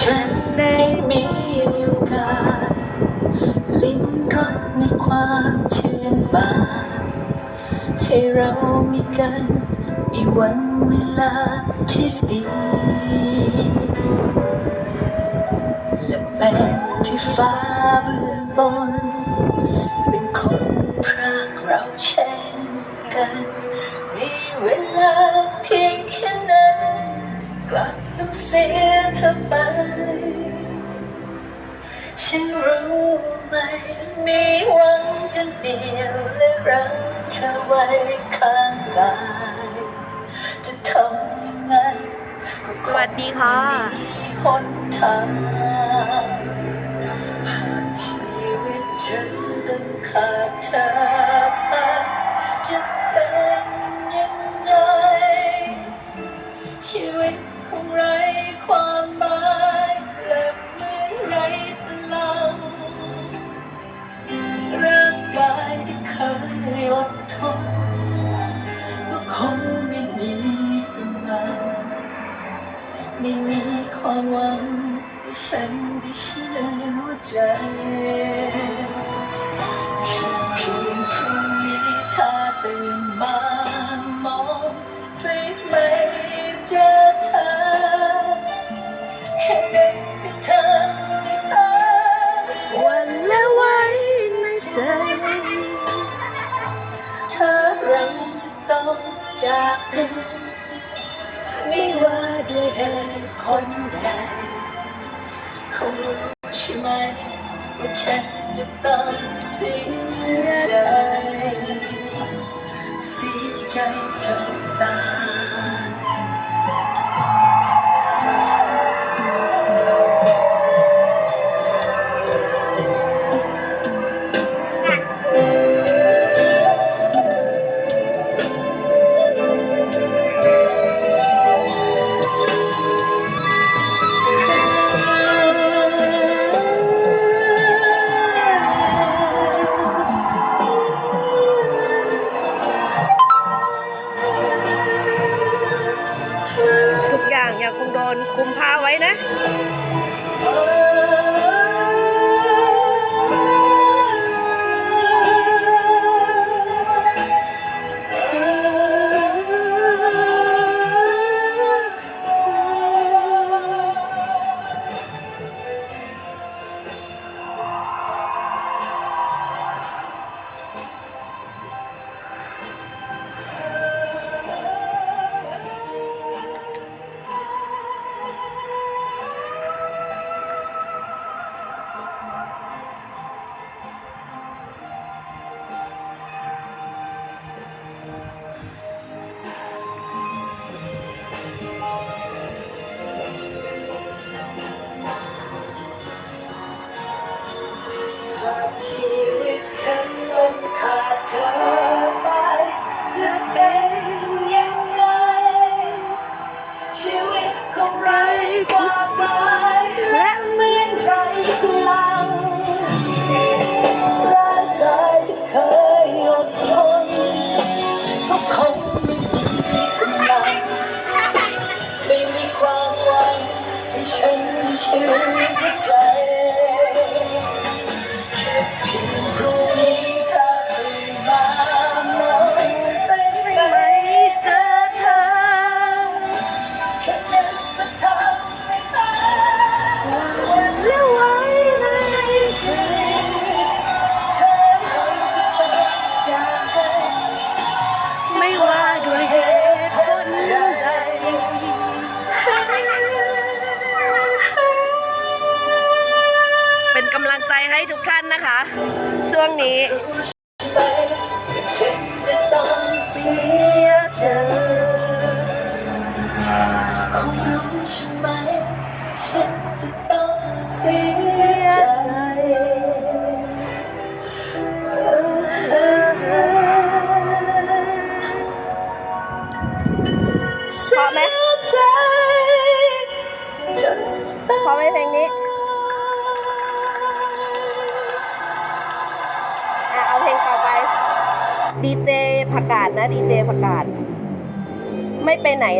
ฉันได้มีโอกาสลิ้มรสในความชื่นบานให้เรามีกันมีวันเวลาที่ดี และแม้ที่ฟ้าเบื้องบน เป็นคนพรากเราเช่นกันมีเวลาเพียงแค่นั้น กลับต้องเสีย ธอไป ฉันรู้ไหมมีหวังจะเหนียวและรังเธอไว้ข้างกาย จะทำยังไงก็คสวัสงดีค่ะ มีหนทางหากชีวิตฉันต้องขาดเธอ ใช่ไหมว่าฉันจะต้องเสียใจเสียใจจน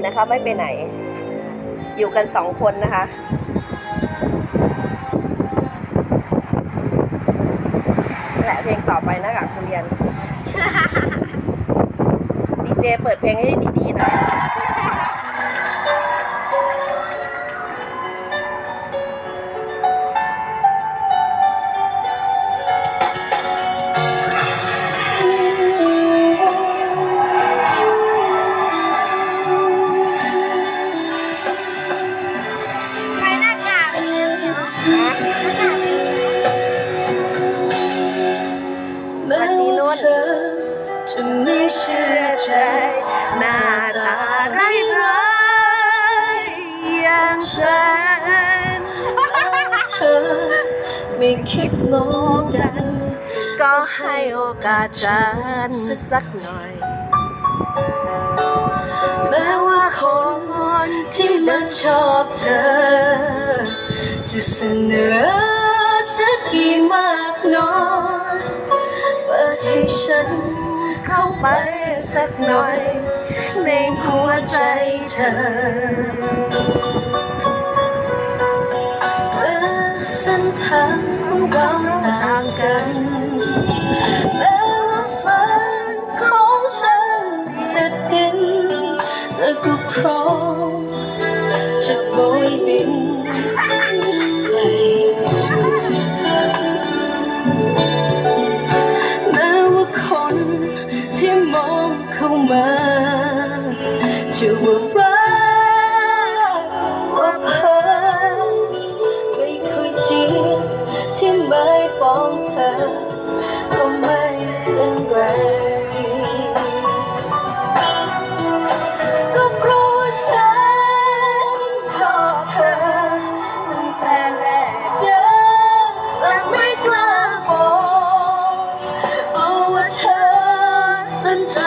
นะคะ ไม่ไปไหน อยู่กันสองคนนะคะ แหละเพลงต่อไปนะกับทุเรียนดีเจเปิดเพลงให้ดีๆหน่อย กานสักหน่อย แม้ว่าคนที่มันชอบเธอ จะเสนอสักกี่มากน้อยเปิดให้ฉันเข้าไปสักหน่อย ในหัวใจเธอเออเส้นทางของเราต่างกัน the cross.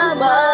Mama.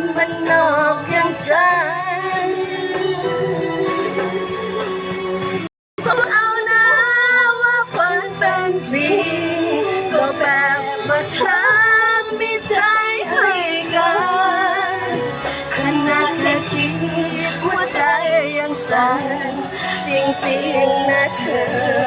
คนบ้านนอกอย่างใจสมเอานะว่าฝันเป็นจริง ก็แบบมาทำมีใจให้กัน ขนาดแค่คิดหัวใจยังสั่นจริงๆนะเธอ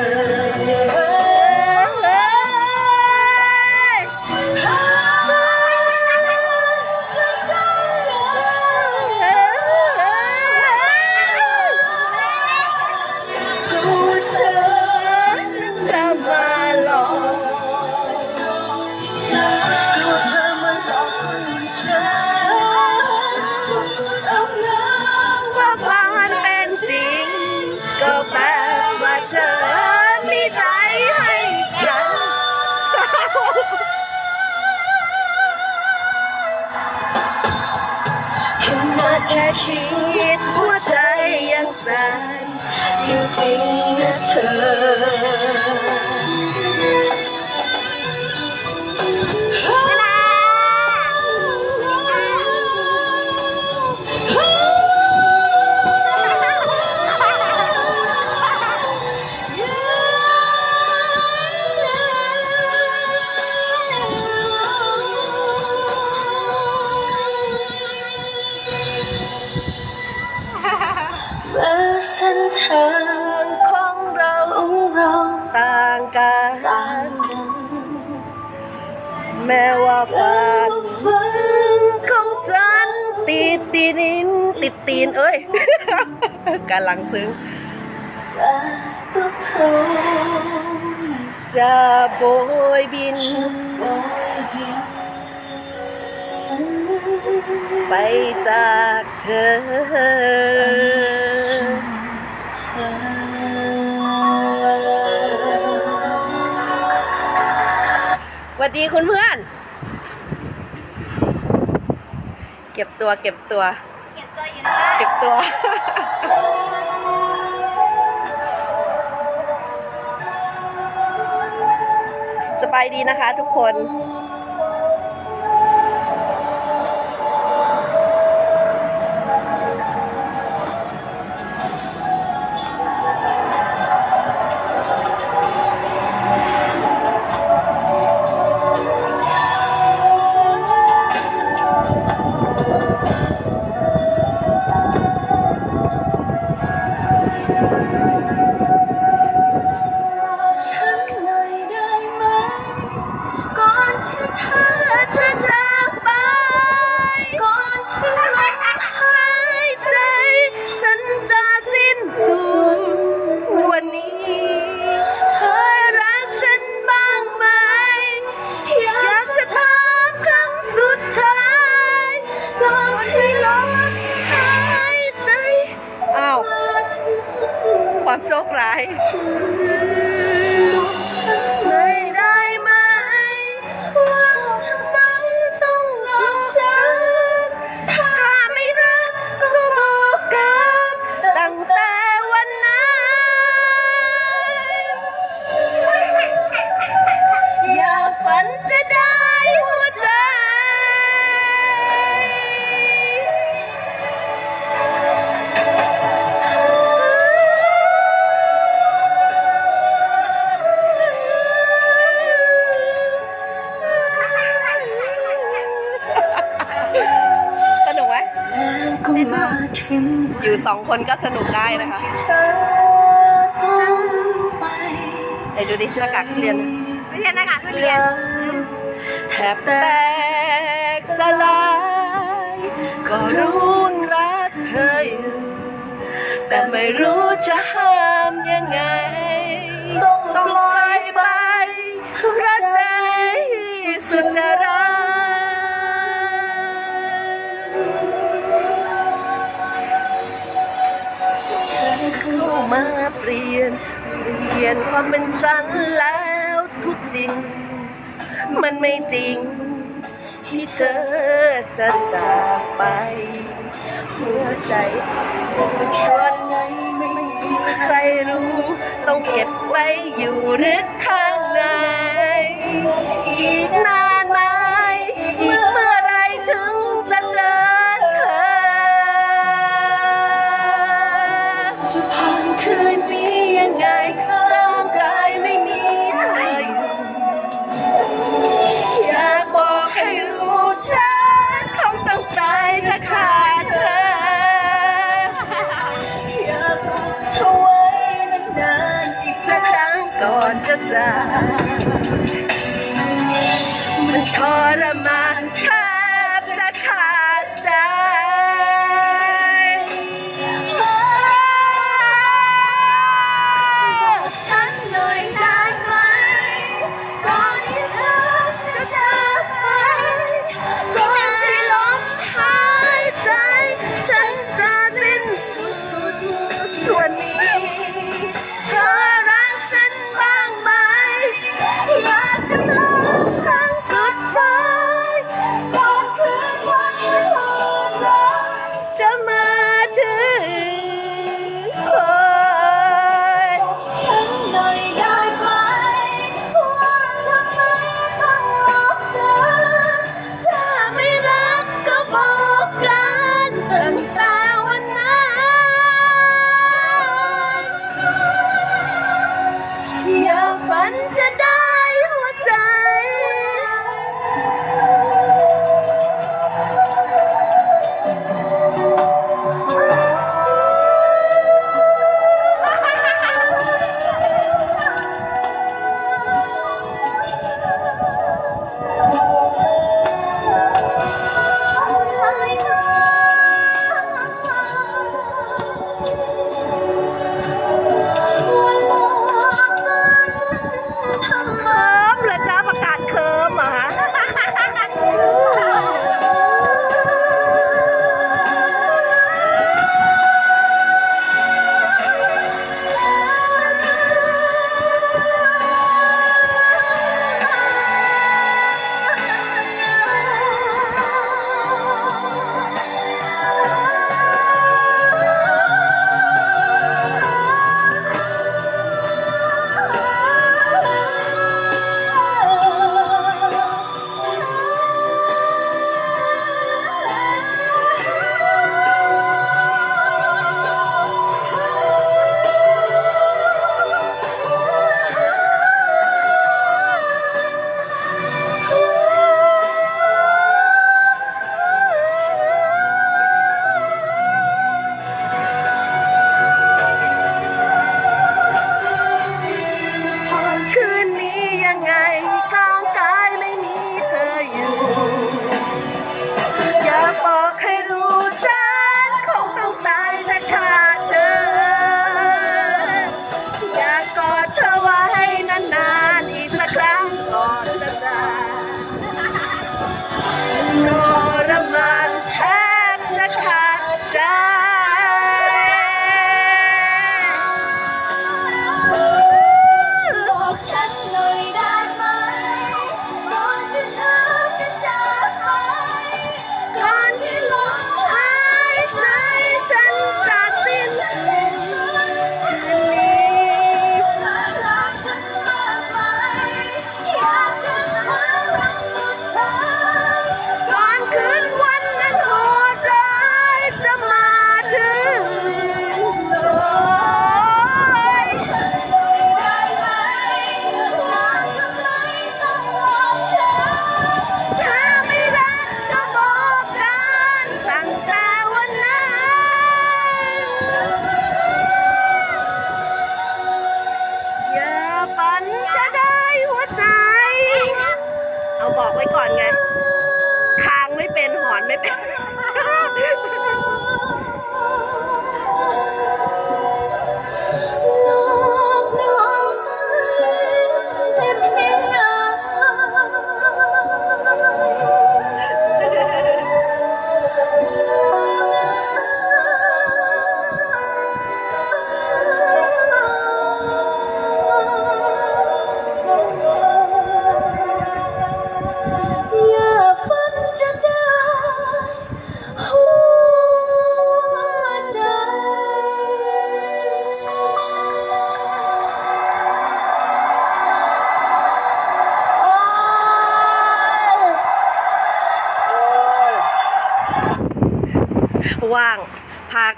จริงๆนะเธอันแม้ว่าฝันของฉันติดตีนินติดตีนเอ้ยกำลังซื้อจะโบยบิน ไปจากเธอ วัสดีคุณเพื่อน เก็บตัวเก็บตัว เก็บตัวอยู่นะเก็บตัว สบายดีนะคะทุกคน คนก็สนุกได้นะคะที่เธอต้องไปไหนดูดิหน้ากากทุเรียนไม่ใช่หน้ากากทุเรียนแทบแตกสลาย ก็รู้รักเธออยู่แต่ไม่รู้จะห้ามยังไงต้อง ลี่ยนความเป็นฉันแล้วทุกสิ่ง มันไม่จริง ที่เธอจะจากไป หัวใจฉันคนไหนไม่มีใครรู้ ต้องเก็บไว้อยู่ลึกข้างในอีก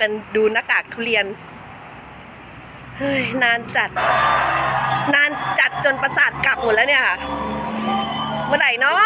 กันดูหน้ากากทุเรียน เฮ้ย นานจัด นานจัดจนประสาทกลับหมดแล้วเนี่ยค่ะ เมื่อไหร่เนาะ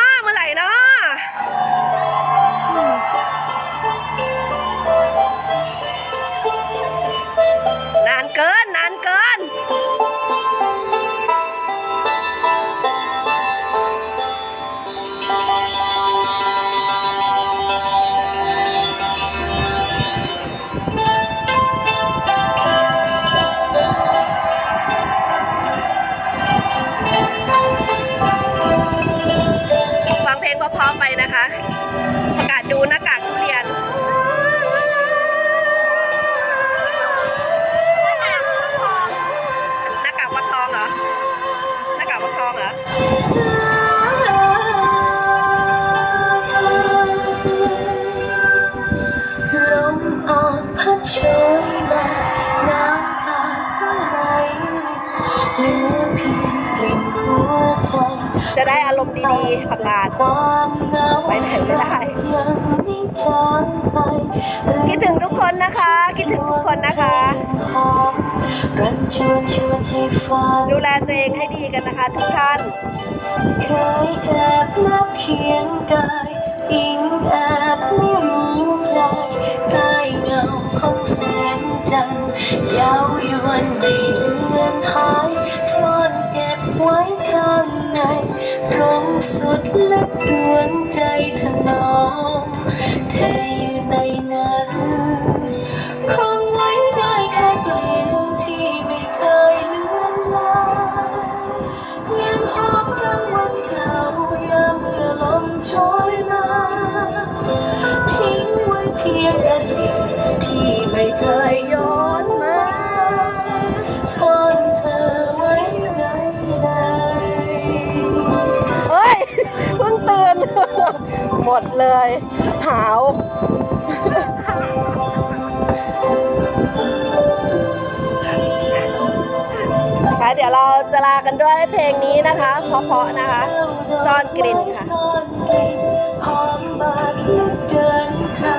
ดูแลตัวเองให้ดีกันนะคะทุกท่านเคยแอบนับเคียงกายอิงแอบไม่รู้ใครใกล้เงาของแสงจันทร์ยาวยวนไม่เลือนหายซ่อนเก็บไว้ข้างในตรงสุดและดวงใจถนอมเธออยู่ในนั้น เพียงอดีตที่ไม่เคยย้อนมาซ่อนเธอไว้ในใจเฮ้ยเพิ่งตื่น หมดเลย หาว ค่ะเดี๋ยวเราจะลากันด้วยเพลงนี้นะคะเพราะๆนะคะ ซ่อนกลิ่นค่ะ ซ่อนกลิ่นหอมบาดลึกเกิน ใคร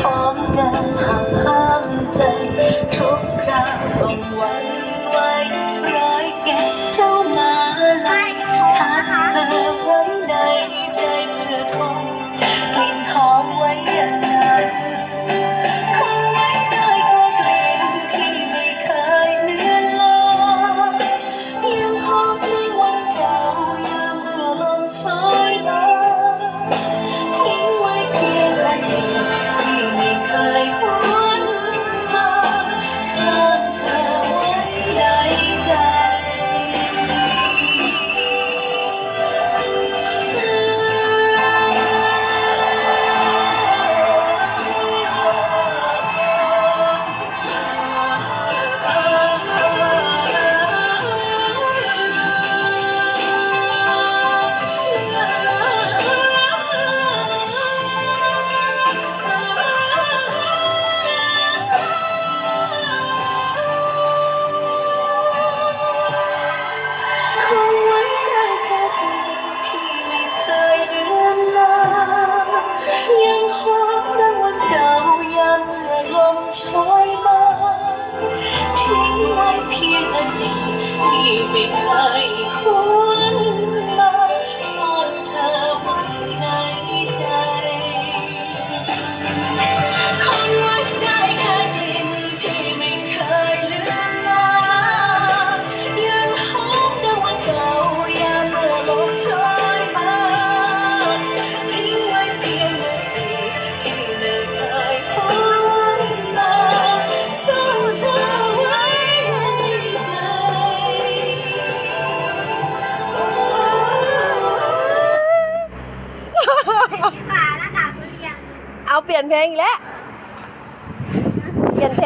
หอมเกินหักห้ามใจ ทุกคราวต้องหวันไหวร้อยเก็บเจ้ามาลายคัดเธอไว้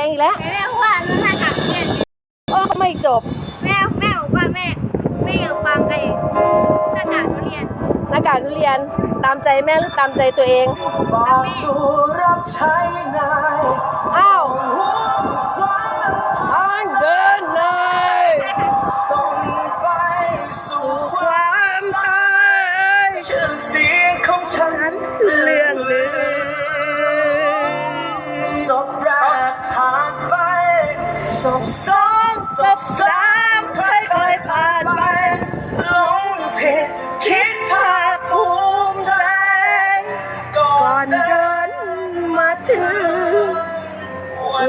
อีกแล้ว แม่ว่าหน้ากากเนี่ยโอ้ไม่จบ แม่แม่บอกว่าแม่แม่อยากฟังไอ้หน้ากากทุเรียนหน้ากากทุเรียนตามใจแม่หรือตามใจตัวเอง ฝากตัวรับใช้น ศพสองศพสามค่อยค่อยผ่านไปหลงผิดคิดภาคภูมิใจก่อนเดินมาถึง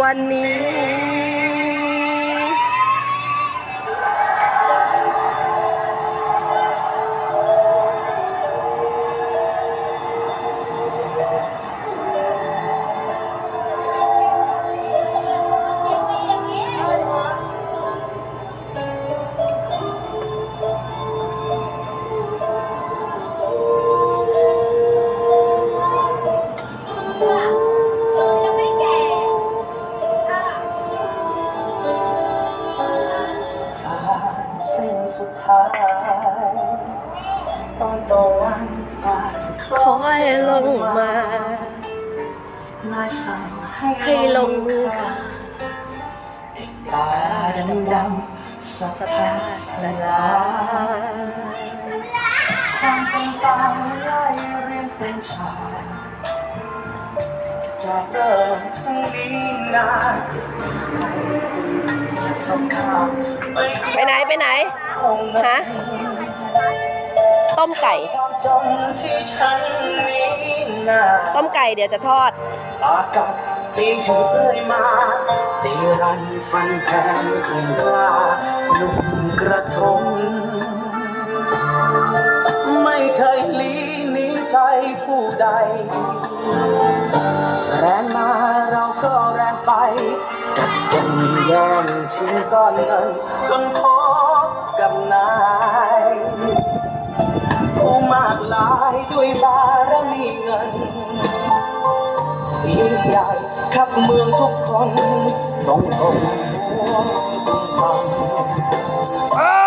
วันนี้ อยลงมานายสั่งให้ให้ลงมือค่ะเด็กตาดำดำๆสะท้านสลายความเป็นตายไล่เรียงเป็นชายจะเริ่มทั้งนี้นานให้สงครามไม่ไปไหน ไปไหนคงฮะ ต้มไก่ความจนที่ฉันนี้นาต้มไก่เดี๋ยวจะทอดอากาศปีนถือเรื่อยมาตีรันฟันแทงขึ้นกล้าหนุ่มกระทง ไม่เคยหลีหนีใจผู้ใด แรงมาเราก็แรงไป กัดกันแย่งชิงก้อนเงินจนพบกับนายผู้ มากลายด้วยบารมีเงินยิ่งใหญ่ขับเมืองทุกคนต้องก้มหัวต้อ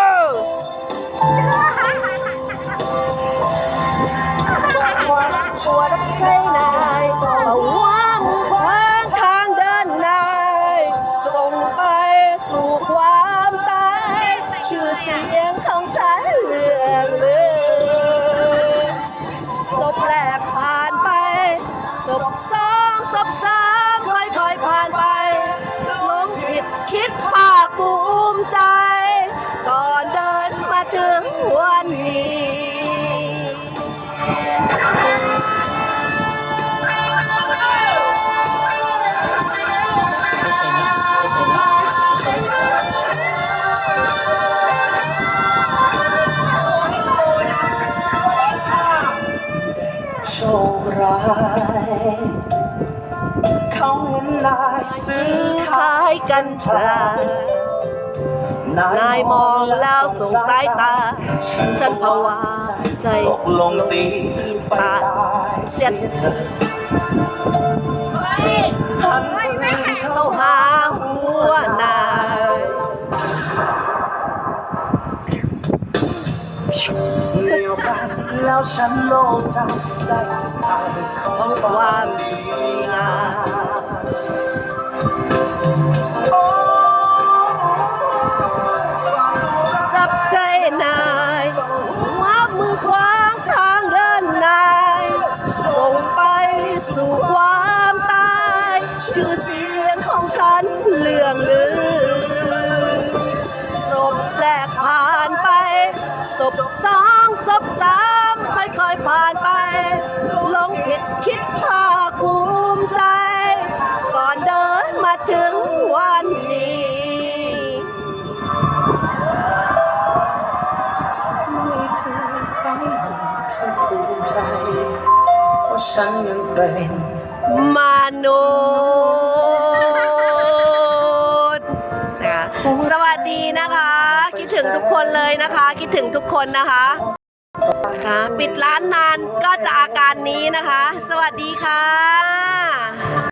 ซื้อขายกัญชานายมองแล้วสงสายตา ฉันภาวะใจตกลงตีปตาเสียเธอหันไปเข้าเขาหาหัวนายเหนียวกันแล้วฉันโล่งใจได้ทางของความดีงาม ชื่อเสียงของฉันเลื่องลือศพแรกผ่านไปศพสองศพสามค่อยๆผ่านไป ลงผิดคิดภาคภูมิใจ ก่อนเดินมาถึงวันนี้นี่คือครั้งหนึ่งที่ภูมิใจว่าฉันยังเป็น ถึงทุกคนนะคะค่ะปิดร้านนานก็จะอาการนี้นะคะ สวัสดีค่ะ